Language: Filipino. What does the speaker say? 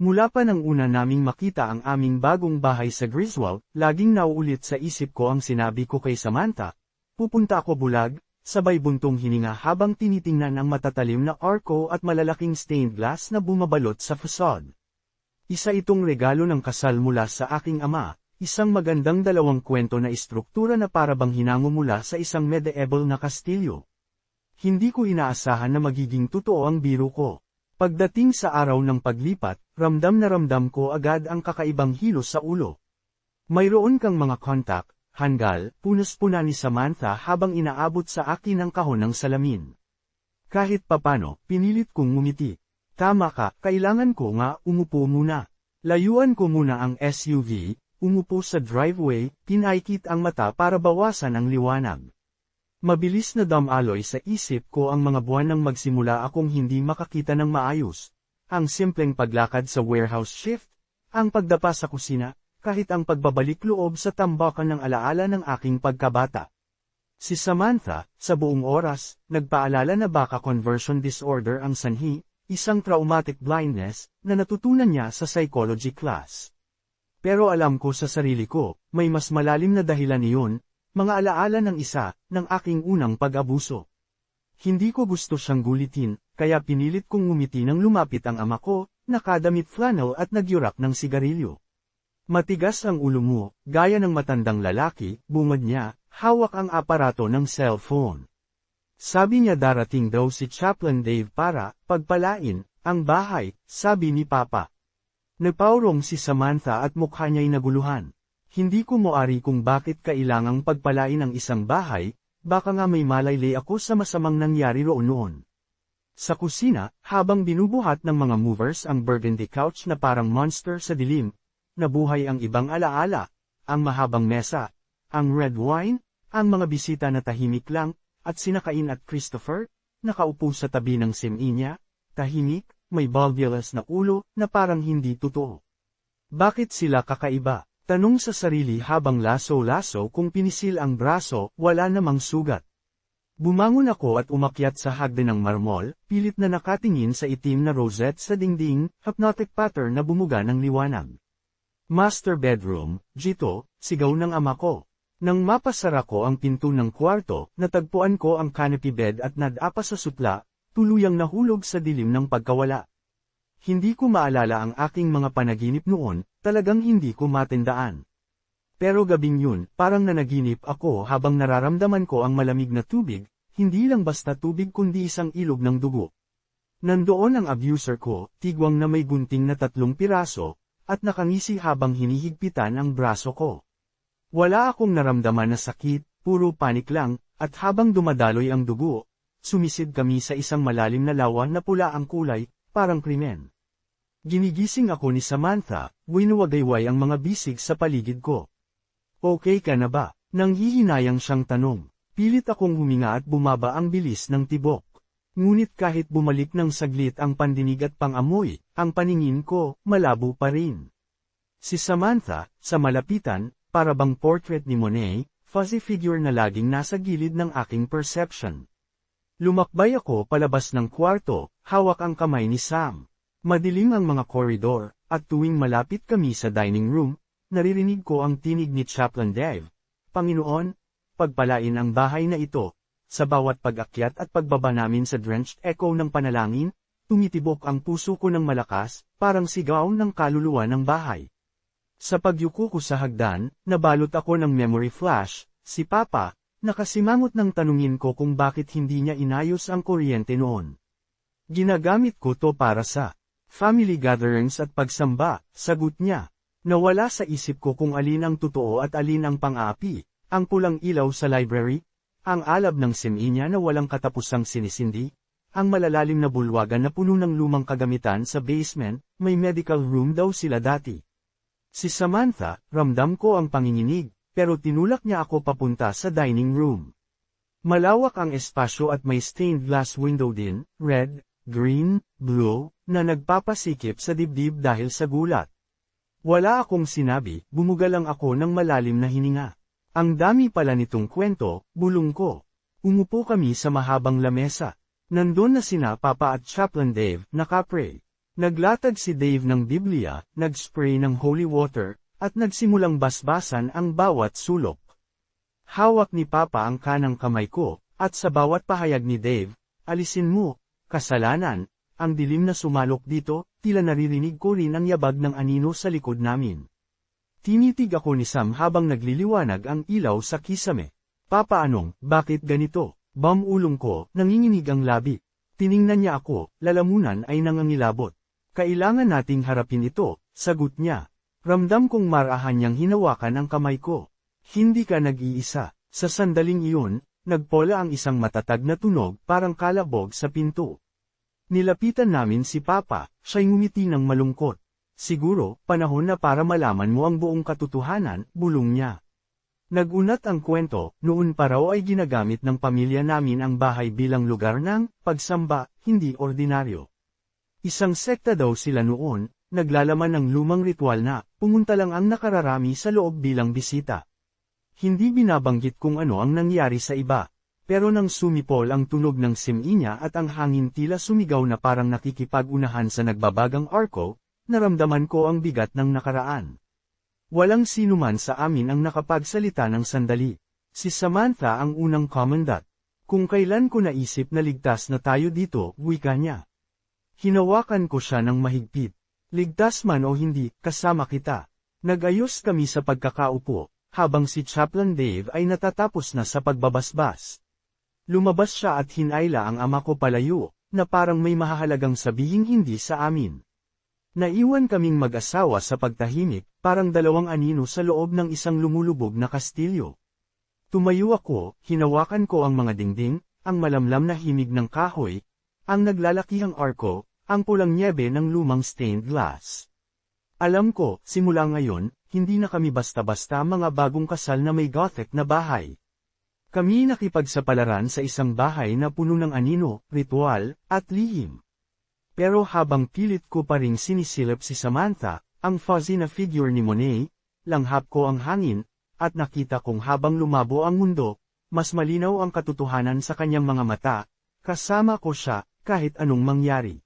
Mula pa nang una naming makita ang aming bagong bahay sa Griswold, laging nauulit sa isip ko ang sinabi ko kay Samantha. Pupunta ako bulag, sabay buntong hininga habang tinitingnan ang matatalim na arko at malalaking stained glass na bumabalot sa facade. Isa itong regalo ng kasal mula sa aking ama, isang magandang dalawang kwento na istruktura na parabang hinango mula sa isang medieval na kastilyo. Hindi ko inaasahan na magiging totoo ang biro ko. Pagdating sa araw ng paglipat, ramdam na ramdam ko agad ang kakaibang hilo sa ulo. Mayroon kang mga kontak, hanggal, punas-puna ni Samantha habang inaabot sa akin ang kahon ng salamin. Kahit papano, pinilit kong ngumiti. Tama ka, kailangan ko nga umupo muna. Layuan ko muna ang SUV, umupo sa driveway, pinaikit ang mata para bawasan ang liwanag. Mabilis na damaloy sa isip ko ang mga buwan nang magsimula akong hindi makakita ng maayos. Ang simpleng paglakad sa warehouse shift, ang pagdapa sa kusina, kahit ang pagbabalik loob sa tambakan ng alaala ng aking pagkabata. Si Samantha, sa buong oras, nagpaalala na baka conversion disorder ang sanhi, isang traumatic blindness, na natutunan niya sa psychology class. Pero alam ko sa sarili ko, may mas malalim na dahilan iyon, mga alaala ng isa, ng aking unang pag-abuso. Hindi ko gusto siyang gulitin, kaya pinilit kong ngumiti nang lumapit ang ama ko, nakadamit flannel at nagyurak ng sigarilyo. Matigas ang ulo mo, gaya ng matandang lalaki, bungad niya, hawak ang aparato ng cellphone. Sabi niya darating daw si Chaplain Dave para, pagpalain, ang bahay, sabi ni Papa. Napaurong si Samantha at mukha niya'y naguluhan. Hindi ko moari kung bakit kailangang pagpalain ang isang bahay, baka nga may malaylay ako sa masamang nangyari roon noon. Sa kusina, habang binubuhat ng mga movers ang burgundy couch na parang monster sa dilim, nabuhay ang ibang alaala, ang mahabang mesa, ang red wine, ang mga bisita na tahimik lang, at sinakain at Christopher, nakaupo sa tabi ng simi niya, tahimik, may bulbulous na ulo na parang hindi totoo. Bakit sila kakaiba? Tanong sa sarili habang laso-laso kung pinisil ang braso, wala namang sugat. Bumangon ako at umakyat sa hagdan ng marmol, pilit na nakatingin sa itim na rosette sa dingding, hypnotic pattern na bumuga ng liwanag. Master bedroom, Jito, sigaw ng ama ko. Nang mapasara ko ang pinto ng kwarto, natagpuan ko ang canopy bed at nadapa sa sutla, tuluyang nahulog sa dilim ng pagkawala. Hindi ko maalala ang aking mga panaginip noon, talagang hindi ko matindaan. Pero gabing yun, parang nanaginip ako habang nararamdaman ko ang malamig na tubig, hindi lang basta tubig kundi isang ilog ng dugo. Nandoon ang abuser ko, tigwang na may gunting na tatlong piraso, at nakangisi habang hinihigpitan ang braso ko. Wala akong naramdaman na sakit, puro panik lang, at habang dumadaloy ang dugo, sumisid kami sa isang malalim na lawa na pula ang kulay, parang krimen. Ginigising ako ni Samantha, winuwagayway ang mga bisig sa paligid ko. Okay ka na ba? Nang hihinayang siyang tanong. Pilit akong huminga at bumaba ang bilis ng tibok. Ngunit kahit bumalik ng saglit ang pandinig at pangamoy, ang paningin ko, malabo pa rin. Si Samantha, sa malapitan, para bang portrait ni Monet, fuzzy figure na laging nasa gilid ng aking perception. Lumakbay ako palabas ng kwarto, hawak ang kamay ni Sam. Madilim ang mga koridor, at tuwing malapit kami sa dining room, naririnig ko ang tinig ni Chaplain Dave. Panginoon, pagpalain ang bahay na ito. Sa bawat pag-akyat at pagbaba namin sa drenched echo ng panalangin, tumitibok ang puso ko ng malakas, parang sigaw ng kaluluwa ng bahay. Sa pagyuko ko sa hagdan, nabalot ako ng memory flash, si Papa, nakasimangot ng tanungin ko kung bakit hindi niya inayos ang kuryente noon. Ginagamit ko to para sa Family gatherings at pagsamba, sagot niya. Nawala sa isip ko kung alin ang totoo at alin ang pang-api, ang pulang ilaw sa library, ang alab ng simi niya na walang katapusang sinisindi, ang malalalim na bulwagan na puno ng lumang kagamitan sa basement, may medical room daw sila dati. Si Samantha, ramdam ko ang panginginig, pero tinulak niya ako papunta sa dining room. Malawak ang espasyo at may stained glass window din, red, green, blue, na nagpapasikip sa dibdib dahil sa gulat. Wala akong sinabi, bumuga lang ako ng malalim na hininga. Ang dami pala nitong kwento, bulong ko. Umupo kami sa mahabang lamesa. Nandun na sina Papa at Chaplain Dave, nakapray. Naglatag si Dave ng Biblia, nag-spray ng holy water, at nagsimulang basbasan ang bawat sulok. Hawak ni Papa ang kanang kamay ko, at sa bawat pahayag ni Dave, alisin mo, kasalanan, ang dilim na sumalok dito, tila naririnig ko rin ang yabag ng anino sa likod namin. Tinitig ako ni Sam habang nagliliwanag ang ilaw sa kisame. Papa anong, bakit ganito? Bam ulong ko, nanginginig ang labi. Tiningnan niya ako, lalamunan ay nangangilabot. Kailangan nating harapin ito, sagot niya. Ramdam kong marahan niyang hinawakan ang kamay ko. Hindi ka nag-iisa. Sa sandaling iyon, nagpola ang isang matatag na tunog parang kalabog sa pinto. Nilapitan namin si Papa, siya'y ngumiti ng malungkot. Siguro, panahon na para malaman mo ang buong katotohanan, bulong niya. Nagunat ang kwento, noon pa raw ay ginagamit ng pamilya namin ang bahay bilang lugar ng pagsamba, hindi ordinaryo. Isang sekta daw sila noon, naglalaman ng lumang ritual na, pumunta lang ang nakararami sa loob bilang bisita. Hindi binabanggit kung ano ang nangyari sa iba, pero nang sumipol ang tunog ng siminya at ang hangin tila sumigaw na parang nakikipag-unahan sa nagbabagang arko, naramdaman ko ang bigat ng nakaraan. Walang sinuman sa amin ang nakapagsalita ng sandali. Si Samantha ang unang commandant. Kung kailan ko naisip na ligtas na tayo dito, wika niya. Hinawakan ko siya ng mahigpit. Ligtas man o hindi, kasama kita. Nagayos kami sa pagkakaupo, habang si Chaplain Dave ay natatapos na sa pagbabasbas. Lumabas siya at hinayla ang ama ko palayo, na parang may mahahalagang sabihing hindi sa amin. Naiwan kaming mag-asawa sa pagtahimik, parang dalawang anino sa loob ng isang lumulubog na kastilyo. Tumayo ako, hinawakan ko ang mga dingding, ang malamlam na himig ng kahoy, ang naglalakihang arko, ang pulang nyebe ng lumang stained glass. Alam ko, simula ngayon, hindi na kami basta-basta mga bagong kasal na may gothic na bahay. Kami nakipagsapalaran sa isang bahay na puno ng anino, ritual, at lihim. Pero habang pilit ko pa ring sinisilip si Samantha, ang fuzzy na figure ni Monet, langhap ko ang hangin, at nakita kong habang lumabo ang mundo, mas malinaw ang katotohanan sa kanyang mga mata, kasama ko siya, kahit anong mangyari.